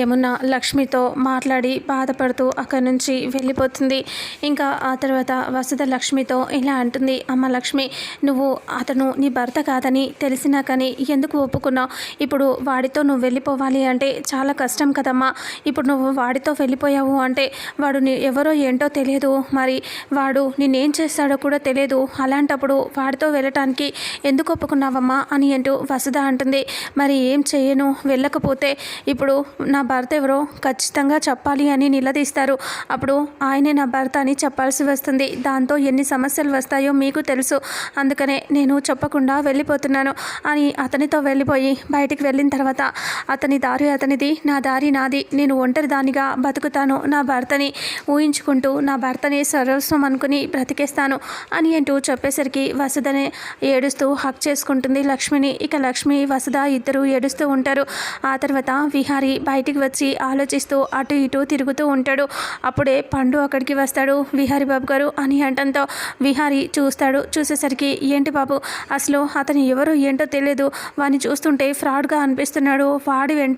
యమున లక్ష్మితో మాట్లాడి బాధపడుతూ అక్కడి నుంచి వెళ్ళిపోతుంది. ఇంకా ఆ తర్వాత వసుధ లక్ష్మితో ఇలా అంటుంది. అమ్మ లక్ష్మి నువ్వు అతను నీ భర్త కాదని తెలిసినా కానీ ఎందుకు ఒప్పుకున్నావు? ఇప్పుడు వాడితో నువ్వు వెళ్ళిపోవాలి అంటే చాలా కష్టం కదమ్మా. ఇప్పుడు నువ్వు వాడితో వెళ్ళిపోయావు అంటే వాడు నీ ఎవరో ఏంటో తెలియదు. మరి వాడు నేనేం చేస్తాడో కూడా తెలియదు. అలాంటప్పుడు వాడితో వెళ్ళటానికి ఎందుకు ఒప్పుకున్నావమ్మా అని అంటూ వసుధ అంటుంది. మరి ఏం చేయను? వెళ్ళకపోతే ఇప్పుడు నా భర్త ఎవరో ఖచ్చితంగా చెప్పాలి అని నిలదీస్తారు. అప్పుడు ఆయనే నా భర్త అని చెప్పాల్సి వస్తుంది. దాంతో ఎన్ని సమస్యలు వస్తాయో మీకు తెలుసు. అందుకనే నేను చెప్పకుండా వెళ్ళిపోతున్నాను అని అతనితో వెళ్ళిపోయి బయటికి వెళ్ళిన తర్వాత అతని దారి అతనిది నా దారి నాది. నేను ఒంటరి దానిగా బతుకుతాను. నా భర్తని ఊహించుకుంటూ నా భర్తని సర్వస్వం అనుకుని బ్రతికేస్తాను అని అంటూ చెప్పేసరికి వసుధనే ఏడుస్తూ హక్ చేసుకుంటుంది లక్ష్మిని. ఇక లక్ష్మి వసుధ ఇద్దరు ఏడుస్తూ ఉంటారు. ఆ తర్వాత విహారి బయటికి వచ్చి ఆలోచిస్తూ అటు ఇటు తిరుగుతూ ఉంటాడు. అప్పుడే పండు అక్కడికి వస్తాడు. విహారి బాబు గారు అని అంటంతో విహారి చూస్తాడు. చూసేసరికి ఏంటి బాబు అసలు అతను ఎవరు ఏంటో తెలియదు వాడిని చూస్తుంటే ఫ్రాడ్గా అనిపిస్తున్నాడు. వాడి వెంట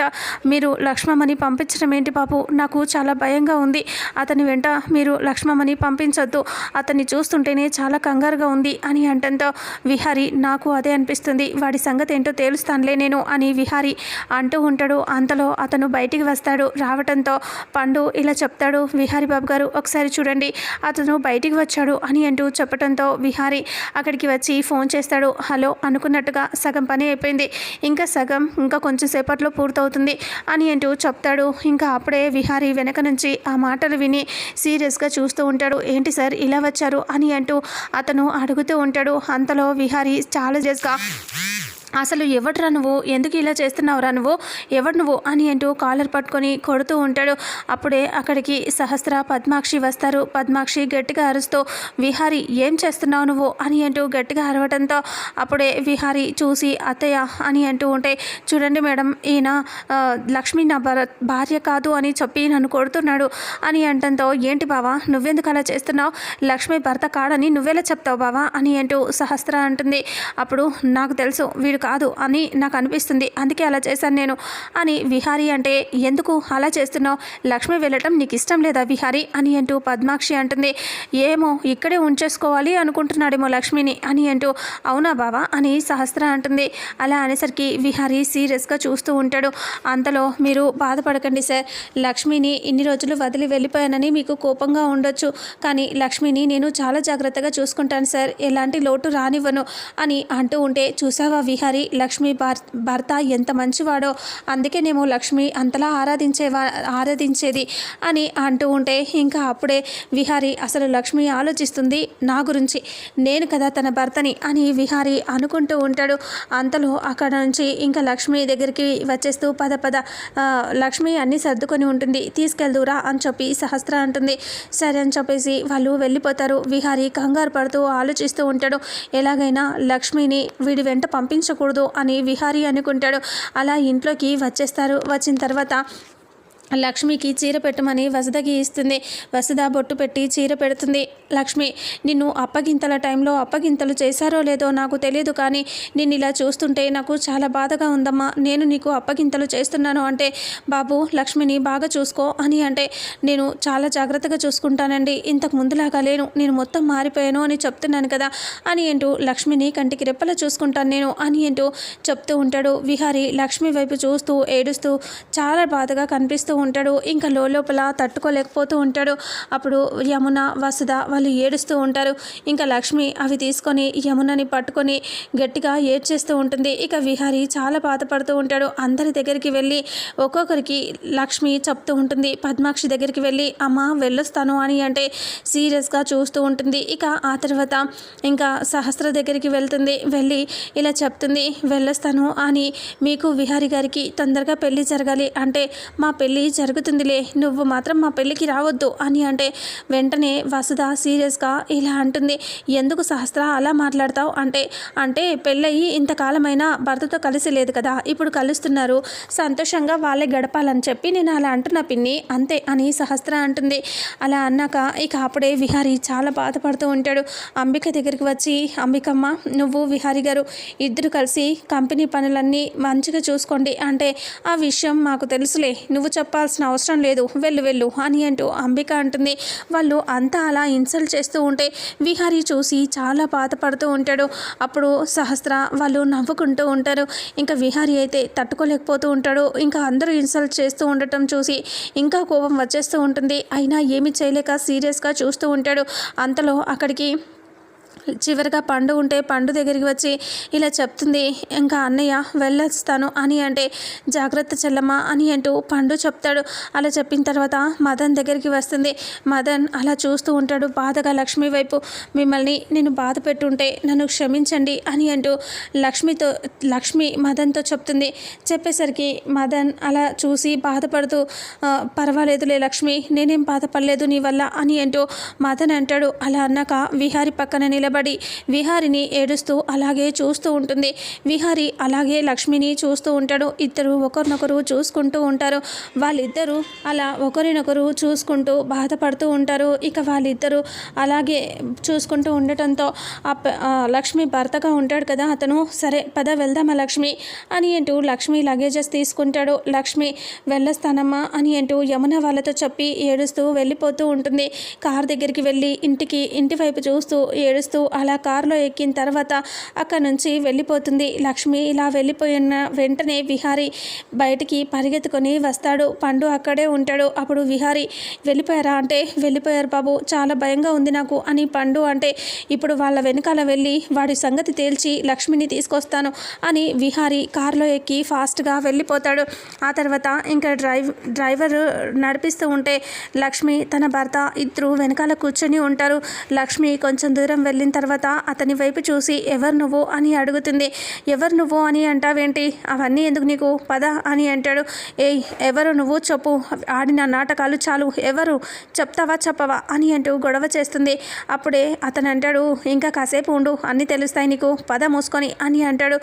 మీరు లక్ష్మమ్మని పంపించడం ఏంటి బాబు? నాకు చాలా భయంగా ఉంది. అతని వెంట మీరు లక్ష్మమ్మని పంపించొద్దు. అతన్ని చూస్తుంటేనే చాలా కంగారుగా ఉంది అని అంటంతో విహారి నాకు అదే అనిపిస్తుంది. వాడి సంగతి ఏంటో తేలుస్తానులే నేను అని విహారి అంటూ ఉంటాడు. అంతలో అతను బయటికి వస్తాడు. రావటంతో పండు ఇలా చెప్తాడు విహారి బాబు గారు ఒకసారి చూడండి. అతను బయటికి వచ్చాడు అని అంటూ చెప్పడంతో విహారి అక్కడికి వచ్చి ఫోన్ చేస్తాడు. హలో అనుకున్నట్టుగా సగం పని అయిపోయింది. ఇంకా సగం ఇంకా కొంచెం సేపట్లో పూర్తవుతుంది అని అంటూ చెప్తాడు. ఇంకా అప్పుడే విహారి వెనక నుంచి ఆ మాటలు విని సీరియస్గా చూస్తూ ఉంటాడు. ఏంటి సార్ ఇలా వచ్చారు? అని అంటూ అతను అడుగుతూ ఉంటాడు. అంతలో విహారి చాలా జస్గా అసలు ఎవడ్రా నువ్వు? ఎందుకు ఇలా చేస్తున్నావురా నువ్వు? ఎవడు నువ్వు? అని అంటూ కాలర్ పట్టుకొని కొడుతూ ఉంటాడు. అప్పుడే అక్కడికి సహస్ర పద్మాక్షి వస్తారు. పద్మాక్షి గట్టిగా అరుస్తూ విహారి ఏం చేస్తున్నావు నువ్వు? అని అంటూ గట్టిగా అరవటంతో అప్పుడే విహారి చూసి అత్తయ్య అని అంటూ ఉంటే చూడండి మేడం ఈయన లక్ష్మి నా భర భార్య కాదు అని చెప్పి నన్ను కొడుతున్నాడు. అని అంటంతో ఏంటి బావా నువ్వెందుకు అలా చేస్తున్నావు? లక్ష్మి భర్త కాడని నువ్వెలా చెప్తావు బావా? అని అంటూ సహస్ర అంటుంది. అప్పుడు నాకు తెలుసు వీడు కాదు అని నాకు అనిపిస్తుంది. అందుకే అలా చేశాను నేను. అని విహారి అంటే ఎందుకు అలా చేస్తున్నావు? లక్ష్మి వెళ్ళటం నీకు ఇష్టం లేదా విహారి? అని అంటూ పద్మాక్షి అంటుంది. ఏమో ఇక్కడే ఉంచేసుకోవాలి అనుకుంటున్నాడేమో లక్ష్మిని అని అంటూ అవునా బావా? అని సహస్ర అంటుంది. అలా అనేసరికి విహారి సీరియస్గా చూస్తూ ఉంటాడు. అంతలో మీరు బాధపడకండి సార్. లక్ష్మిని ఇన్ని రోజులు వదిలి వెళ్ళిపోయానని మీకు కోపంగా ఉండొచ్చు. కానీ లక్ష్మిని నేను చాలా జాగ్రత్తగా చూసుకుంటాను సార్. ఎలాంటి లోటు రానివ్వను అని అంటూ ఉంటే చూసావా విహారి? లక్ష్మి భార్ భర్త ఎంత మంచివాడో అందుకేనేమో లక్ష్మి అంతలా ఆరాధించేవా ఆరాధించేది అని అంటూ ఉంటే ఇంకా అప్పుడే విహారి అసలు లక్ష్మి ఆలోచిస్తుంది నా గురించి. నేను కదా తన భర్తని అని విహారి అనుకుంటూ ఉంటాడు. అంతలో అక్కడ నుంచి ఇంకా లక్ష్మి దగ్గరికి వచ్చేస్తూ పద పద లక్ష్మి అన్నీ సర్దుకొని ఉంటుంది. తీసుకెళ్దురా అని చెప్పి సహస్ర అంటుంది. సరే అని చెప్పేసి వాళ్ళు వెళ్ళిపోతారు. విహారి కంగారు పడుతూ ఆలోచిస్తూ ఉంటాడు. ఎలాగైనా లక్ష్మిని వీడి వెంట పంపించకూడదు అని విహారి అనుకుంటాడు. అలా ఇంట్లోకి వచ్చేస్తారు. వచ్చిన తర్వాత లక్ష్మికి చీర పెట్టమని వసుధకి ఇస్తుంది వసుధ బొట్టు పెట్టి చీర పెడుతుంది. లక్ష్మి నిన్ను అప్పగింతల టైంలో అప్పగింతలు చేశారో లేదో నాకు తెలియదు కానీ నిన్ను ఇలా చూస్తుంటే నాకు చాలా బాధగా ఉందమ్మా. నేను నీకు అప్పగింతలు చేస్తున్నాను అంటే బాబు లక్ష్మిని బాగా చూసుకో అని అంటే నేను చాలా జాగ్రత్తగా చూసుకుంటానండి. ఇంతకు ముందులాగా లేను. నేను మొత్తం మారిపోయాను అని చెప్తున్నాను కదా అని అంటూ లక్ష్మిని కంటికి రెప్పలా చూసుకుంటాను నేను అని అంటూ చెప్తూ ఉంటాడు. విహారి లక్ష్మి వైపు చూస్తూ ఏడుస్తూ చాలా బాధగా కనిపిస్తూ ఉంటాడు. ఇంకా లోపల తట్టుకోలేకపోతూ ఉంటాడు. అప్పుడు యమున వసుధ వాళ్ళు ఏడుస్తూ ఉంటారు. ఇంకా లక్ష్మి అవి తీసుకొని యమునని పట్టుకొని గట్టిగా ఏడ్చేస్తూ ఉంటుంది. ఇక విహారి చాలా బాధపడుతూ ఉంటాడు. అందరి దగ్గరికి వెళ్ళి ఒక్కొక్కరికి లక్ష్మి చెప్తూ ఉంటుంది. పద్మాక్షి దగ్గరికి వెళ్ళి అమ్మ వెళ్ళొస్తాను అని అంటే సీరియస్గా చూస్తూ ఉంటుంది. ఇక ఆ తర్వాత ఇంకా సహస్ర దగ్గరికి వెళ్తుంది. వెళ్ళి ఇలా చెప్తుంది వెళ్ళొస్తాను అని మీకు విహారి గారికి తొందరగా పెళ్ళి జరగాలి అంటే మా పెళ్ళి జరుగుతుందిలే నువ్వు మాత్రం మా పెళ్ళికి రావద్దు అని అంటే వెంటనే వసుధ సీరియస్గా ఇలా అంటుంది. ఎందుకు సహస్ర అలా మాట్లాడతావు? అంటే అంటే పెళ్ళయి ఇంతకాలమైనా భర్తతో కలిసి లేదు కదా ఇప్పుడు కలుస్తున్నారు. సంతోషంగా వాళ్ళే గడపాలని చెప్పి నేను అలా అంటున్నా పిన్ని అంతే అని సహస్ర అంటుంది. అలా అన్నాక ఇక అప్పుడే విహారీ చాలా బాధపడుతూ ఉంటాడు. అంబిక దగ్గరికి వచ్చి అంబికమ్మ నువ్వు విహారీ గారు ఇద్దరు కలిసి కంపెనీ పనులన్నీ మంచిగా చూసుకోండి. అంటే ఆ విషయం మాకు తెలుసులే. నువ్వు చెప్ప చెప్పాల్సిన అవసరం లేదు. వెళ్ళు వెళ్ళు అని అంటూ అంబిక అంటుంది. వాళ్ళు అంతా అలా ఇన్సల్ట్ చేస్తూ ఉంటే విహారీ చూసి చాలా బాధపడుతూ ఉంటాడు. అప్పుడు సహస్ర వాళ్ళు నవ్వుకుంటూ ఉంటారు. ఇంకా విహారీ అయితే తట్టుకోలేకపోతూ ఉంటాడు. ఇంకా అందరూ ఇన్సల్ట్ చేస్తూ ఉండటం చూసి ఇంకా కోపం వచ్చేస్తూ ఉంటుంది. అయినా ఏమి చేయలేక సీరియస్గా చూస్తూ ఉంటాడు. అంతలో అక్కడికి చివరిగా పండు ఉంటే పండు దగ్గరికి వచ్చి ఇలా చెప్తుంది ఇంకా అన్నయ్య వెళ్ళొస్తాను అని అంటే జాగ్రత్త చెల్లమ్మ అని అంటూ పండు చెప్తాడు. అలా చెప్పిన తర్వాత మదన్ దగ్గరికి వస్తుంది. మదన్ అలా చూస్తూ ఉంటాడు. బాధగా లక్ష్మి వైపు మిమ్మల్ని నేను బాధ పెట్టుంటే నన్ను క్షమించండి అని అంటూ లక్ష్మితో లక్ష్మి మదన్తో చెప్తుంది. చెప్పేసరికి మదన్ అలా చూసి బాధపడుతూ పర్వాలేదులే లక్ష్మి నేనేం బాధపడలేదు నీ వల్ల అని అంటూ మదన్ అంటాడు. అలా అన్నాక విహారి పక్కన నిలబడి విహారిని ఏడుస్తూ అలాగే చూస్తూ ఉంటుంది. విహారి అలాగే లక్ష్మిని చూస్తూ ఉంటాడు. ఇద్దరు ఒకరినొకరు చూసుకుంటూ ఉంటారు. వాళ్ళిద్దరూ అలా ఒకరినొకరు చూసుకుంటూ బాధపడుతూ ఉంటారు. ఇక వాళ్ళిద్దరూ అలాగే చూసుకుంటూ ఉండటంతో లక్ష్మి భర్తగా ఉంటాడు కదా అతను. సరే పద వెళ్దామా లక్ష్మి? అని అంటూ లక్ష్మి లగేజెస్ తీసుకుంటాడు. లక్ష్మి వెళ్ళొస్తానమ్మా అని అంటూ యమున వాళ్ళతో చెప్పి ఏడుస్తూ వెళ్ళిపోతూ ఉంటుంది. కార్ దగ్గరికి వెళ్ళి ఇంటికి ఇంటి వైపు చూస్తూ ఏడుస్తూ అలా కారులో ఎక్కిన తర్వాత అక్కడి నుంచి వెళ్ళిపోతుంది. లక్ష్మి ఇలా వెళ్ళిపోయిన వెంటనే విహారి బయటికి పరిగెత్తుకొని వస్తాడు. పండు అక్కడే ఉంటాడు. అప్పుడు విహారి వెళ్ళిపోయారా అంటే? వెళ్ళిపోయారు బాబు. చాలా భయంగా ఉంది నాకు అని పండు అంటే ఇప్పుడు వాళ్ళ వెనకాల వెళ్ళి వాడి సంగతి తేల్చి లక్ష్మిని తీసుకొస్తాను అని విహారి కారులో ఎక్కి ఫాస్ట్గా వెళ్ళిపోతాడు. ఆ తర్వాత ఇంకా డ్రైవ్ డ్రైవర్ నడిపిస్తూ ఉంటే లక్ష్మి తన భర్త ఇద్దరు వెనకాల కూర్చొని ఉంటారు. లక్ష్మి కొంచెం దూరం వెళ్ళిన తర్వాత అతని వైపు చూసి ఎవరు నువ్వు అని అడుగుతుంది. ఎవరు నువ్వు అని అంటావేంటి? అవన్నీ ఎందుకు నీకు? పద అని అంటాడు. ఏయ్ ఎవరు నువ్వు? చెప్పు. ఆడిన నాటకాలు చాలు. ఎవరు? చెప్తావా? చెప్పవా? అని అంటూ గొడవ చేస్తుంది. అప్పుడే అతను అంటాడు ఇంకా కాసేపు ఉండు. అన్నీ తెలుస్తాయి నీకు. పద మూసుకొని అని అంటాడు.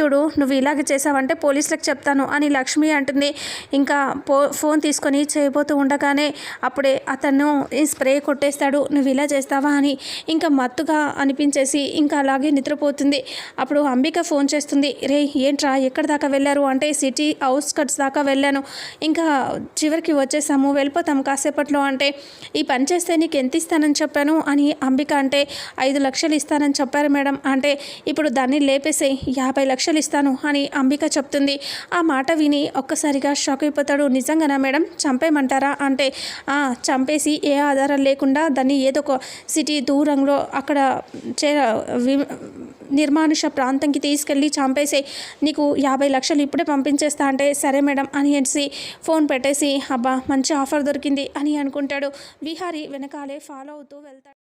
చూడు నువ్వు ఇలాగ చేసావంటే పోలీసులకు చెప్తాను అని లక్ష్మి అంటుంది. ఇంకా పో ఫోన్ తీసుకొని చేయబోతూ ఉండగానే అప్పుడే అతను ఈ స్ప్రే కొట్టేస్తాడు. నువ్వు ఇలా చేస్తావా? అని. ఇంకా మత్తుగా అనిపించేసి ఇంకా అలాగే నిద్రపోతుంది. అప్పుడు అంబిక ఫోన్ చేస్తుంది రే ఏంట్రా ఎక్కడి దాకా వెళ్ళారు? అంటే సిటీ అవుట్స్కట్స్ దాకా వెళ్ళాను. ఇంకా చివరికి వచ్చేసాము వెళ్ళిపోతాం కాసేపట్లో అంటే ఈ పని చేస్తే నీకు ఎంత ఇస్తానని చెప్పాను? అని అంబిక అంటే ఐదు లక్షలు ఇస్తానని చెప్పారు మేడం. అంటే ఇప్పుడు దాన్ని లేపేసే యాభై లక్షలు ఇస్తాను అని అంబిక చెప్తుంది. ఆ మాట విని ఒక్కసారిగా షాక్ అయిపోతాడు. నిజంగానా మేడం? చంపేయమంటారా? అంటే చంపేసి ఏ ఆధారం లేకుండా దాన్ని ఏదో ఒక సిటీ దూరంలో అక్కడ నిర్మానుష ప్రాంతంకి తీసుకెళ్ళి చంపేసి నీకు యాభై లక్షలు ఇప్పుడే పంపించేస్తా అంటే సరే మేడం అని అనేసి ఫోన్ పెట్టేసి అబ్బా మంచి ఆఫర్ దొరికింది అని అనుకుంటాడు. విహారీ వెనకాలే ఫాలో అవుతూ వెళ్తాడు.